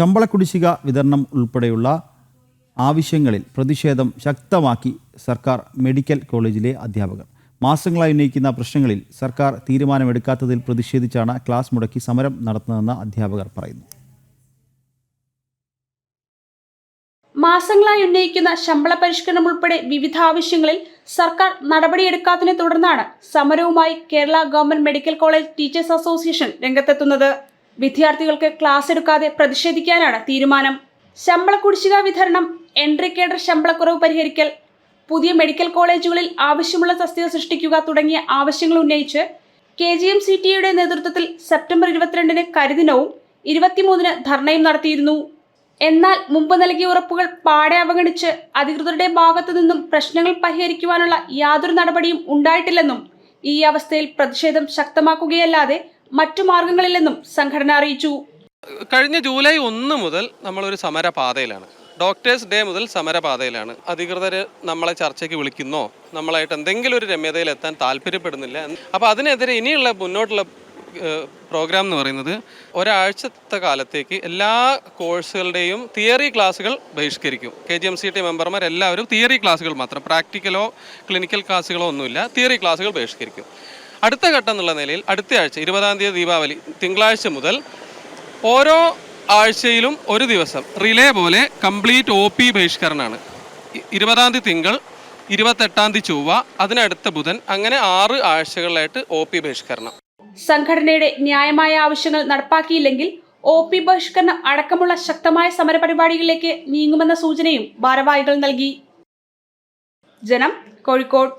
ശമ്പള കുടിശ്ശിക വിതരണം ഉൾപ്പെടെയുള്ള ആവശ്യങ്ങളിൽ പ്രതിഷേധം ശക്തമാക്കി സർക്കാർ മെഡിക്കൽ കോളേജിലെ അധ്യാപകർ. മാസങ്ങളായി ഉന്നയിക്കുന്ന പ്രശ്നങ്ങളിൽ സർക്കാർ തീരുമാനമെടുക്കാത്തതിൽ പ്രതിഷേധിച്ചാണ് ക്ലാസ് മുടക്കി സമരം നടത്തുന്നതെന്ന് അധ്യാപകർ പറയുന്നു. മാസങ്ങളായി ഉന്നയിക്കുന്ന ശമ്പള പരിഷ്കരണം ഉൾപ്പെടെ വിവിധ ആവശ്യങ്ങളിൽ സർക്കാർ നടപടിയെടുക്കാത്തതിനെ തുടർന്നാണ് സമരവുമായി Kerala government medical college teachers association രംഗത്തെത്തുന്നത്. വിദ്യാർത്ഥികൾക്ക് ക്ലാസ് എടുക്കാതെ പ്രതിഷേധിക്കാനാണ് തീരുമാനം. ശമ്പള കുടിശ്ശിക വിതരണം എൻട്രി കേഡർ ശമ്പളക്കുറവ് പരിഹരിക്കൽ പുതിയ മെഡിക്കൽ കോളേജുകളിൽ ആവശ്യമുള്ള തസ്തിക സൃഷ്ടിക്കുക തുടങ്ങിയ ആവശ്യങ്ങൾ ഉന്നയിച്ച് കെ ജി എം സി ടിയുടെ നേതൃത്വത്തിൽ സെപ്റ്റംബർ ഇരുപത്തിരണ്ടിന് കരിദിനവും ഇരുപത്തിമൂന്നിന് ധർണയും നടത്തിയിരുന്നു. എന്നാൽ മുമ്പ് നൽകിയ ഉറപ്പുകൾ പാടെ അവഗണിച്ച് അധികൃതരുടെ ഭാഗത്തു നിന്നും പ്രശ്നങ്ങൾ പരിഹരിക്കുവാനുള്ള യാതൊരു നടപടിയും ഉണ്ടായിട്ടില്ലെന്നും ഈ അവസ്ഥയിൽ പ്രതിഷേധം ശക്തമാക്കുകയല്ലാതെ മറ്റു മാർഗങ്ങളില്ലെന്നും സംഘടന അറിയിച്ചു. കഴിഞ്ഞ ജൂലൈ ഒന്ന് മുതൽ നമ്മളൊരു സമരപാതയിലാണ്. ഡോക്ടേഴ്സ് ഡേ മുതൽ സമരപാതയിലാണ്. അധികൃതർ നമ്മളെ ചർച്ചയ്ക്ക് വിളിക്കുന്നോ നമ്മളായിട്ട് എന്തെങ്കിലും ഒരു രമ്യതയിൽ എത്താൻ താല്പര്യപ്പെടുന്നില്ല അപ്പോൾ അതിനെതിരെ ഇനിയുള്ള മുന്നോട്ടുള്ള പ്രോഗ്രാം എന്ന് പറയുന്നത് ഒരാഴ്ചത്തെ കാലത്തേക്ക് എല്ലാ കോഴ്സുകളുടെയും തിയറി ക്ലാസ്സുകൾ ബഹിഷ്കരിക്കും. K G M C T മെമ്പർമാർ എല്ലാവരും തിയറി ക്ലാസ്സുകൾ മാത്രം പ്രാക്ടിക്കലോ ക്ലിനിക്കൽ ക്ലാസ്സുകളോ ഒന്നുമില്ല തിയറി ക്ലാസ്സുകൾ ബഹിഷ്കരിക്കും. അടുത്ത ഘട്ടം എന്നുള്ള നിലയിൽ അടുത്ത ആഴ്ച ഇരുപതാം തീയതി ദീപാവലി തിങ്കളാഴ്ച മുതൽ ഓരോ ആഴ്ചയിലും ഒരു ദിവസം റിലേ പോലെ കംപ്ലീറ്റ് ഒ പി ബഹിഷ്കരണമാണ് ഇരുപതാം തീയതി തിങ്കൾ ഇരുപത്തെട്ടാം തീയതി ചൊവ്വ അതിനടുത്ത ബുധൻ അങ്ങനെ ആറ് ആഴ്ചകളിലായിട്ട് ഒ പി ബഹിഷ്കരണം. സംഘടനയുടെ ന്യായമായ ആവശ്യങ്ങൾ നടപ്പാക്കിയില്ലെങ്കിൽ ഒ പി ബഹിഷ്കരണം അടക്കമുള്ള ശക്തമായ സമരപരിപാടികളിലേക്ക് നീങ്ങുമെന്ന സൂചനയും ഭാരവാഹികൾ നൽകി. ജനം കോഴിക്കോട്.